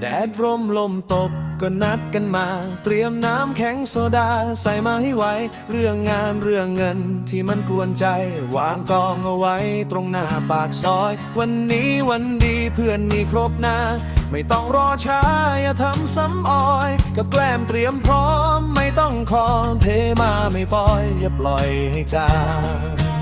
แดดร่มลมตกก็นัดกันมา เตรียมน้ำแข็งโซดาใส่มาให้ไวเรื่องงานเรื่องเงินที่มันกวนใจ วางกองเอาไว้ตรงหน้าปากซอย วันนี้วันดีเพื่อนมีครบหน้า ไม่ต้องรอช้าอย่าทำซ้ำออย กับแกล้มเตรียมพร้อม ไม่ต้องคอเทมาไม่ปล่อย อย่าปล่อยให้จาง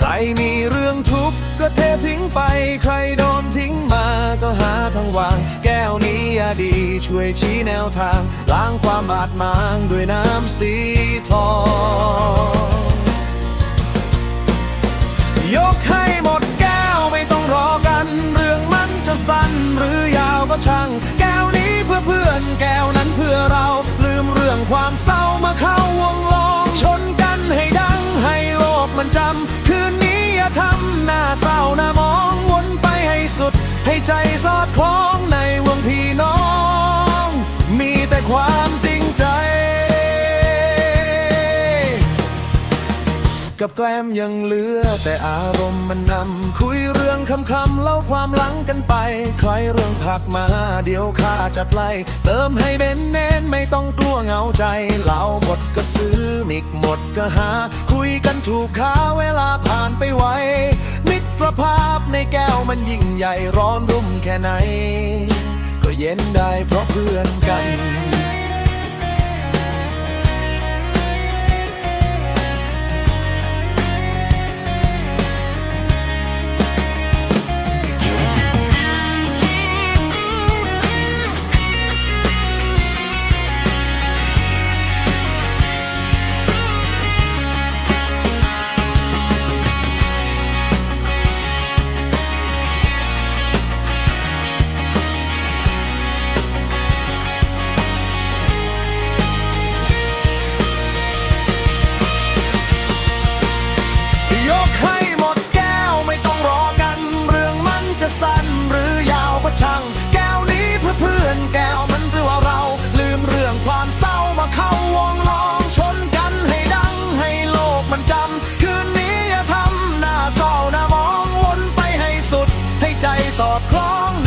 ใครมีเรื่องทุกข์ก็เททิ้งไป ใครโดนทิ้งมาก็หาทางวาง แก้วนี้อย่าดีช่วยชี้แนวทาง ล้างความบาดหมางด้วยน้ำสีทอง ยกให้หมดแก้วไม่ต้องรอกัน เรื่องมันจะสั้นหรือยาวก็ช่าง แก้วนี้เพื่อเพื่อนแก้วนั้นเพื่อเรา ลืมเรื่องความเศร้ามาเข้า กับแกล้มยังเหลือ แต่อารมณ์มันนำ คุยเรื่องคำคำเล่าความหลังกันไป ใครเรื่องผักมาเดี๋ยวข้าจัดไล่เติมให้เป็นเน้นไม่ต้องกลัวเหงาใจเหล่าหมดก็ซื้อมิกหมดก็หา คุยกันถูกขาเวลาผ่านไปไวมิตรภาพในแก้วมันยิ่งใหญ่ร้อนรุ่มแค่ไหน ก็เย็นได้เพราะเพื่อนกัน อดคล้อง